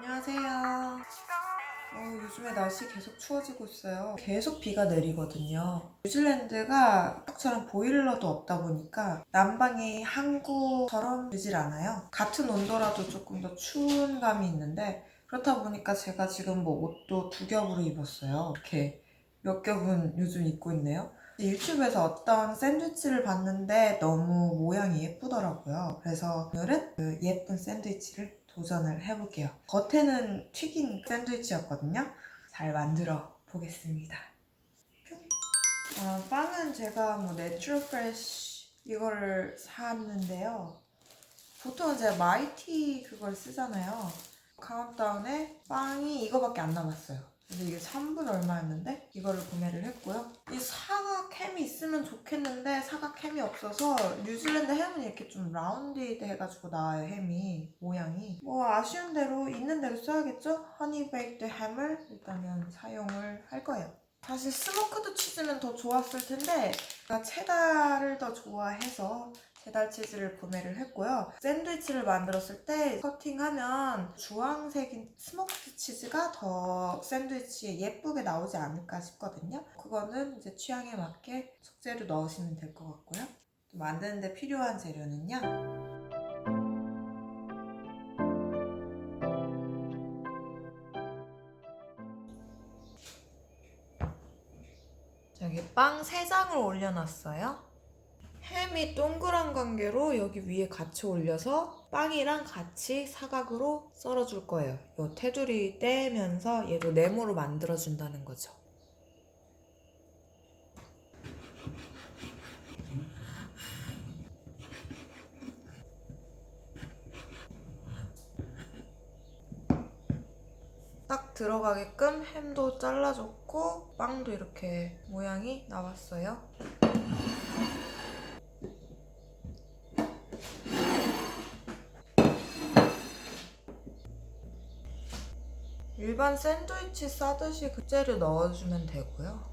안녕하세요. 어, 요즘에 날씨 계속 추워지고 있어요. 계속 비가 내리거든요. 뉴질랜드가 한국처럼 보일러도 없다 보니까 난방이 한국처럼 되질 않아요. 같은 온도라도 조금 더 추운 감이 있는데 그렇다 보니까 제가 지금 뭐 옷도 두 겹으로 입었어요. 이렇게 몇 겹은 요즘 입고 있네요. 유튜브에서 어떤 샌드위치를 봤는데 너무 모양이 예쁘더라고요. 그래서 오늘은 그 예쁜 샌드위치를 도전을 해볼게요. 겉에는 튀긴 샌드위치였거든요. 잘 만들어 보겠습니다. 뿅. 아, 빵은 제가 뭐 내추럴 프레쉬 이거를 샀는데요. 보통은 제가 마이티 그걸 쓰잖아요. 카운트다운에 빵이 이거밖에 안 남았어요. 근데 이게 3분 얼마였는데 이거를 구매를 했고요. 이 사각 햄이 있으면 좋겠는데 사각 햄이 없어서 뉴질랜드 햄은 이렇게 좀 라운디드 해가지고 나와요 햄이 모양이 뭐 아쉬운 대로 있는 대로 써야겠죠? 허니 베이크드 햄을 일단은 사용을 할 거예요. 사실 스모크드 치즈는 더 좋았을 텐데 제가 체다를 더 좋아해서 체달 치즈를 구매를 했고요. 샌드위치를 만들었을 때 커팅하면 주황색인 스모크드 치즈가 더 샌드위치에 예쁘게 나오지 않을까 싶거든요. 그거는 이제 취향에 맞게 숙제로 넣으시면 될 것 같고요. 또 만드는데 필요한 재료는요. 여기 빵 3장을 올려놨어요. 햄이 동그란 관계로 여기 위에 같이 올려서 빵이랑 같이 사각으로 썰어줄 거예요. 요 테두리 떼면서 얘도 네모로 만들어준다는 거죠. 딱 들어가게끔 햄도 잘라줬고 빵도 이렇게 모양이 나왔어요. 일반 샌드위치 싸듯이 그 재료 넣어주면 되고요.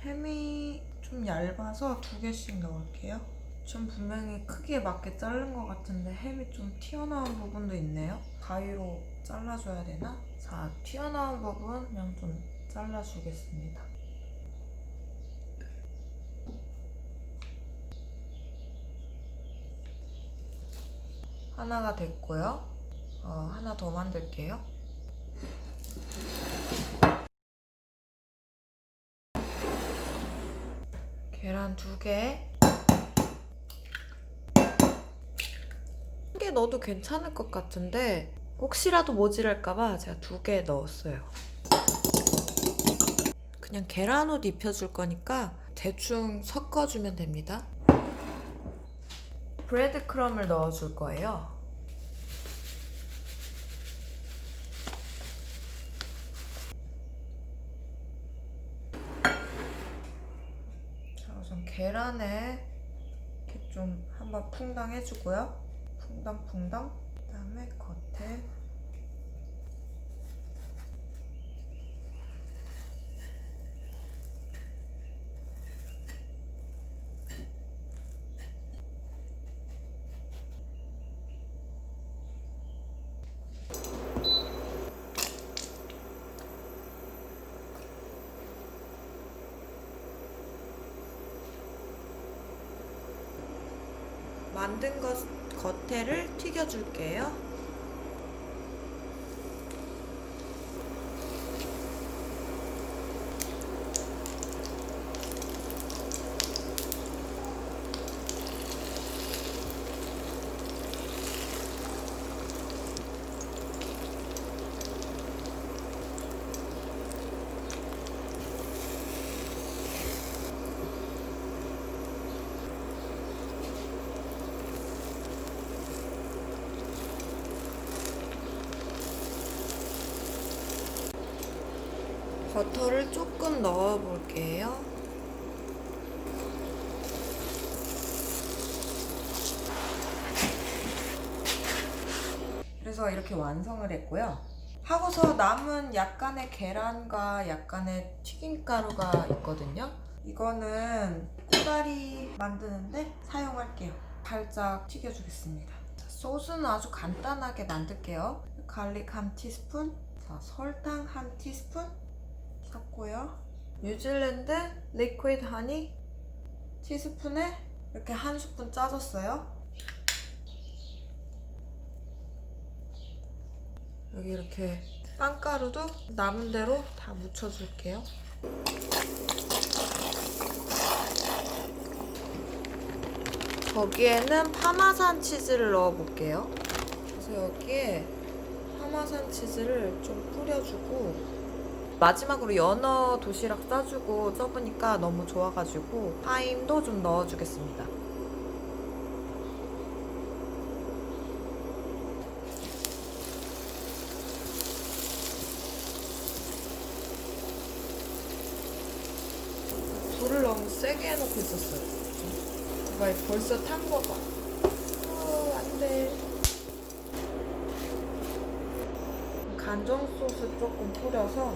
햄이 좀 얇아서 두 개씩 넣을게요. 전 분명히 크기에 맞게 자른 것 같은데 햄이 좀 튀어나온 부분도 있네요. 가위로 잘라줘야 되나? 자, 튀어나온 부분 그냥 좀 잘라주겠습니다. 하나가 됐고요. 어, 하나 더 만들게요. 계란 두 개. 한 개 넣어도 괜찮을 것 같은데 혹시라도 모질할까봐 제가 두 개 넣었어요. 그냥 계란옷 입혀줄 거니까 대충 섞어주면 됩니다. 브레드 크럼을 넣어줄 거예요. 자, 우선 계란에 이렇게 좀 한번 풍당 해주고요. 풍당풍당. 그다음에 겉에 만든 것 겉에를 튀겨줄게요. 버터를 조금 넣어 볼게요. 그래서 이렇게 완성을 했고요. 하고서 남은 약간의 계란과 약간의 튀김가루가 있거든요. 이거는 꼬다리 만드는데 사용할게요. 살짝 튀겨주겠습니다. 자, 소스는 아주 간단하게 만들게요. 갈릭 한 티스푼, 자, 설탕 한 티스푼 섞고요. 뉴질랜드 리퀴드 하니 티스푼에 이렇게 한 스푼 짜줬어요. 여기 이렇게 빵가루도 남은 대로 다 묻혀줄게요. 거기에는 파마산 치즈를 넣어볼게요. 그래서 여기에 파마산 치즈를 좀 뿌려주고 마지막으로 연어 도시락 싸주고 써보니까 너무 좋아가지고 타임도 좀 넣어주겠습니다. 불을 너무 세게 해놓고 있었어요. 봐 벌써 탄 거 봐. 어, 안 돼. 간장 소스 조금 뿌려서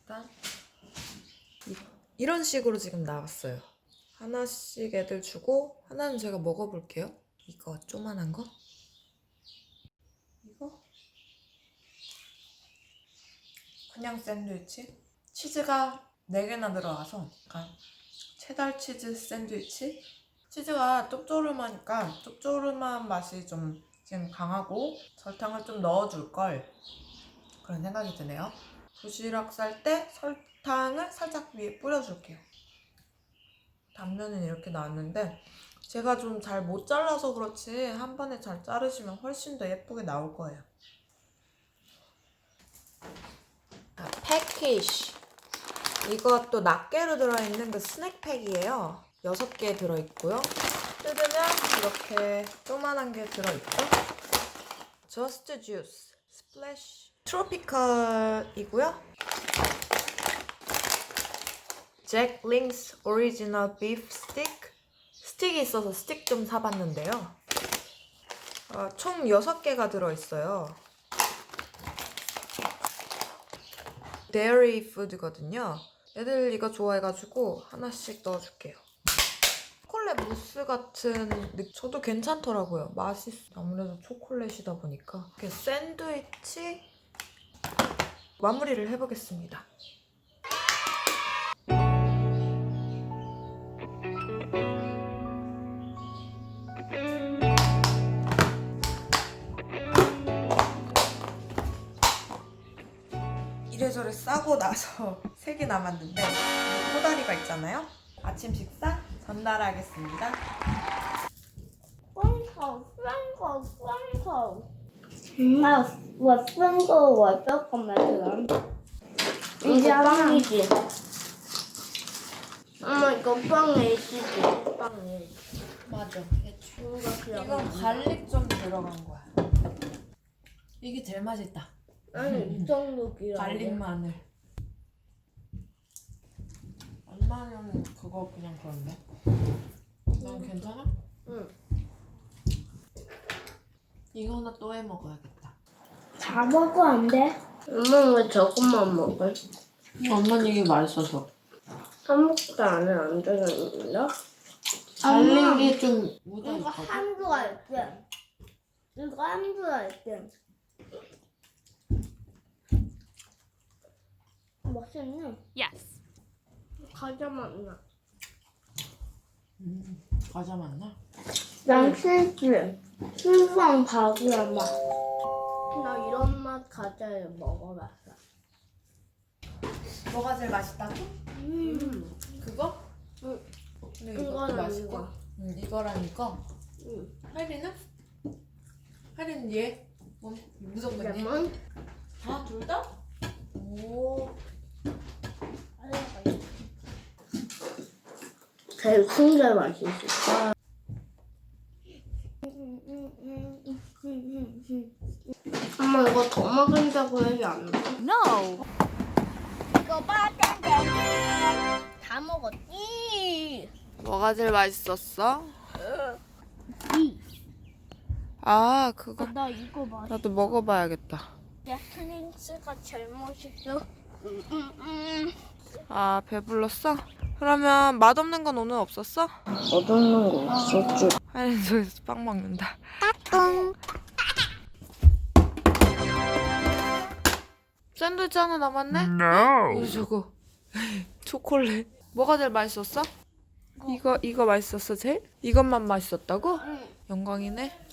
일단 이- 이런 식으로 지금 나왔어요. 하나씩 애들 주고 하나는 제가 먹어볼게요. 이거 조만한 거. 그냥 샌드위치. 치즈가 4개나 들어가서 약간 체달 치즈 샌드위치. 치즈가 짭조름하니까 짭조름한 맛이 좀 지금 강하고 설탕을 좀 넣어줄 걸 그런 생각이 드네요. 도시락 쌀 때 설탕을 살짝 위에 뿌려줄게요. 단면은 이렇게 나왔는데 제가 좀 잘 못 잘라서 그렇지 한 번에 잘 자르시면 훨씬 더 예쁘게 나올 거예요. 아, 패키지. 이것도 낱개로 들어있는 그 스낵팩이에요. 6개 들어있고요. 뜯으면 이렇게 조만한 게 들어있죠. 저스트 주스, 스플래시, 트로피컬이고요. 잭 링스 오리지널 비프 스틱 스틱이 있어서 스틱 좀 사봤는데요 어, 총 6개가 들어있어요 데어리 푸드거든요. 애들 이거 좋아해가지고 하나씩 넣어줄게요. 초콜릿 무스 같은 느- 저도 괜찮더라고요. 맛있어. 아무래도 초콜릿이다 보니까. 이렇게 샌드위치 마무리를 해보겠습니다 하고 나서 3개 남았는데 코다리가 있잖아요. 아침 식사 전달하겠습니다. 꽁초, 꽁초, 꽁초. 엄마, 와, 꽁초, 와, 조금만 들어. 이게 빵이지. 엄마, 이거 빵 애쉬지. 빵 애쉬. 맞아. 이건 갈릭 좀 들어간 거야. 이게 제일 맛있다. 아니, 이 정도 길어. 갈릭 마늘. 엄마는 그거 그냥 그런데. 넌 괜찮아? 응. 이거 하나 또 해 먹어야겠다. 다 먹어 안 돼? 엄마 왜 저것만 먹어? 엄마는 이게 맛있어서. 아무것도 안 해, 안 되겠는데? 갈릭이 좀 묻어 이거 있거든. 한두 알 때. 이거 한두 알 때. 맛있네. Yes. 과자 맛나. 음, 과자 맛나? 난 치즈. 신선 바구야 맛. 나 이런 맛 과자를 먹어봤어. 뭐가 제일 맛있다고? 음. 그거? 응. 근데 이것도 이거랑 맛있고. 이거. 응, 이거랑 이거. 응. 하리는? 하리는 얘? 뭐, 무조건 얘? 레몬. 다? 둘 다? 오. 제일 큰게 맛있어. 엄마 이거 더 먹은다고 해지 않나? No. 이거 빠짠짠 다 먹었지. 뭐가 제일 맛있었어? 아 그거 나 이거 맛있어. 나도 먹어봐야겠다. 야트닝스가 제일 맛있어. 아 배불렀어? 그러면 맛없는 건 오늘 없었어? 맛없는 거 없었지. 하는 소리에서 빵 먹는다. 똥. 샌드위치 하나 남았네? 어, 저거 초콜릿. 뭐가 제일 맛있었어? 이거 이거 맛있었어 제일? 이것만 맛있었다고? 응. 영광이네.